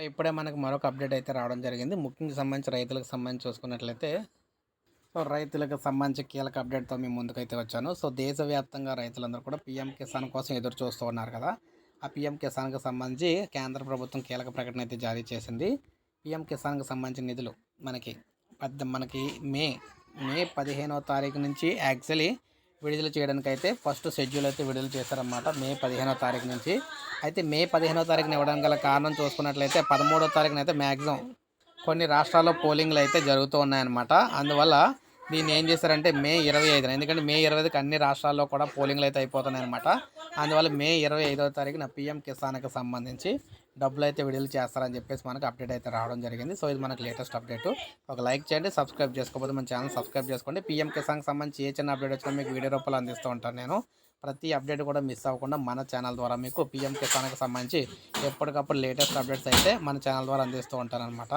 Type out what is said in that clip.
So ఇప్పుడే మనకు మరొక అప్డేట్ అయితే రావడం జరిగింది. ముఖ్యంగా సంబంధించి రైతులకు సంబంధించి చూసుకున్నట్లయితే సో రైతులకు సంబంధించి కీలక అప్డేట్తో మేము ముందుకైతే వచ్చాను. సో దేశవ్యాప్తంగా రైతులందరూ కూడా పీఎం కిసాన్ కోసం ఎదురు చూస్తూ ఉన్నారు కదా. ఆ పీఎం కిసాన్కి సంబంధించి కేంద్ర ప్రభుత్వం కీలక ప్రకటన అయితే జారీ చేసింది. పీఎం కిసాన్కి సంబంధించిన నిధులు మనకి పెద్ద మనకి మే మే పదిహేనవ తారీఖు నుంచి యాక్చువల్లీ విడుదల చేయడానికి అయితే ఫస్ట్ షెడ్యూల్ అయితే విడుదల చేశారన్నమాట మే పదిహేనో తారీఖు నుంచి. అయితే మే పదిహేనో తారీఖున ఇవ్వడానికి గల కారణం చూసుకున్నట్లయితే పదమూడో తారీఖున అయితే మ్యాక్సిమం కొన్ని రాష్ట్రాల్లో పోలింగ్లు అయితే జరుగుతూ ఉన్నాయన్నమాట. అందువల్ల దీన్ని ఏం చేశారంటే మే ఇరవై ఐదున ఎందుకంటే మే ఇరవై ఐదుకి అన్ని రాష్ట్రాల్లో కూడా పోలింగ్లు అయితే అయిపోతున్నాయి అనమాట అందువల్ల మే ఇరవై ఐదవ తారీఖున పిఎం కిసాన్కి సంబంధించి డబ్బులు అయితే విడుదల చేస్తారని చెప్పేసి మనకు అప్డేట్ అయితే రావడం జరిగింది. సో ఇది మనకు లేటెస్ట్ అప్డేట్. ఒక లైక్ చేయండి సబ్స్క్రైబ్ చేసుకోకపోతే మన ఛానల్ సబ్స్క్రైబ్ చేసుకోండి. పిఎం కిసాన్కి సంబంధించి ఏ చిన్న అప్డేట్ వచ్చినా మీకు వీడియో రూపాయలు అందిస్తూ ఉంటాను నేను. ప్రతి అప్డేట్ కూడా మిస్ అవ్వకుండా మన ఛానల్ ద్వారా మీకు పిఎం కిసాన్కి సంబంధించి ఎప్పటికప్పుడు లేటెస్ట్ అప్డేట్స్ అయితే మన ఛానల్ ద్వారా అందిస్తూ ఉంటాననమాట